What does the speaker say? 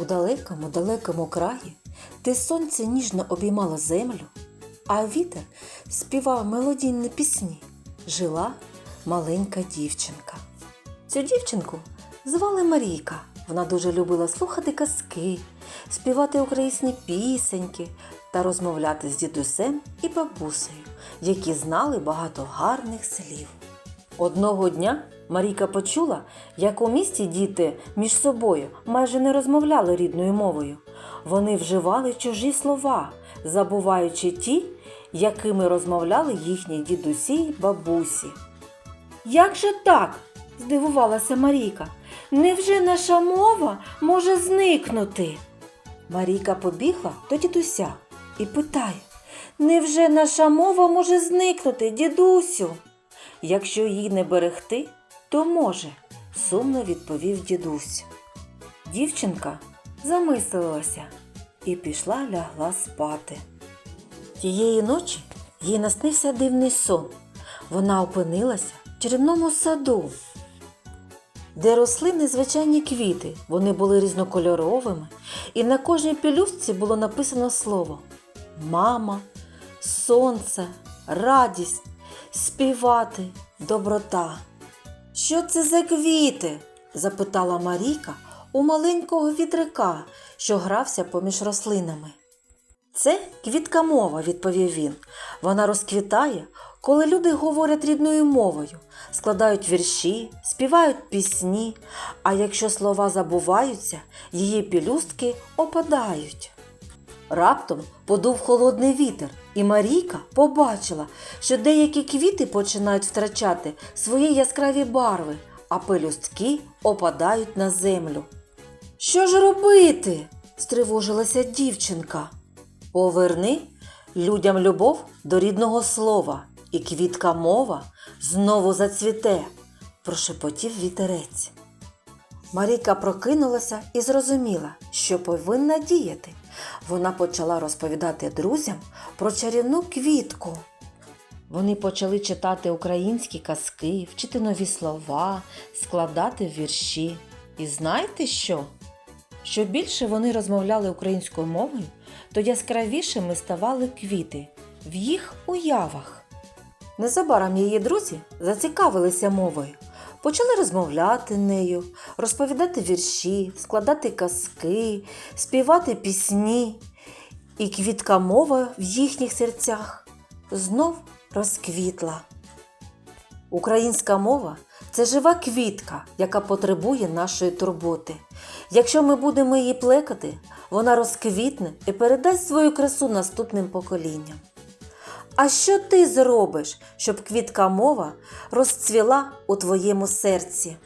У далекому далекому краї, де сонце ніжно обіймало землю, а вітер співав мелодійні пісні, жила маленька дівчинка. Цю дівчинку звали Марійка. Вона дуже любила слухати казки, співати українські пісеньки та розмовляти з дідусем і бабусею, які знали багато гарних слів. Одного дня Марійка почула, як у місті діти між собою майже не розмовляли рідною мовою. Вони вживали чужі слова, забуваючи ті, якими розмовляли їхні дідусі й бабусі. Як же так? здивувалася Марійка. Невже наша мова може зникнути? Марійка побігла до дідуся і питає: Невже наша мова може зникнути, дідусю? Якщо її не берегти, то може, сумно відповів дідусь. Дівчинка замислилася і пішла лягла спати. Тієї ночі їй наснився дивний сон. Вона опинилася в чарівному саду, де росли незвичайні квіти. Вони були різнокольоровими, і на кожній пелюстці було написано слово Мама, сонце, радість, співати, доброта. Що це за квіти? запитала Марійка у маленького вітрика, що грався поміж рослинами. Це квітка мова, відповів він. Вона розквітає, коли люди говорять рідною мовою, складають вірші, співають пісні, а якщо слова забуваються, її пілюстки опадають. Раптом подув холодний вітер, і Марійка побачила, що деякі квіти починають втрачати свої яскраві барви, а пелюстки опадають на землю. Що ж робити? стривожилася дівчинка. Поверни людям любов до рідного слова, і квітка мова знову зацвіте, прошепотів вітерець. Марійка прокинулася і зрозуміла, що повинна діяти. Вона почала розповідати друзям про чарівну квітку. Вони почали читати українські казки, вчити нові слова, складати вірші. І знаєте що? Що більше вони розмовляли українською мовою, то яскравішими ставали квіти в їх уявах. Незабаром її друзі зацікавилися мовою, почали розмовляти нею, розповідати вірші, складати казки, співати пісні, і квітка мова в їхніх серцях знов розквітла. Українська мова це жива квітка, яка потребує нашої турботи. Якщо ми будемо її плекати, вона розквітне і передасть свою красу наступним поколінням. А що ти зробиш, щоб квітка мова розцвіла у твоєму серці?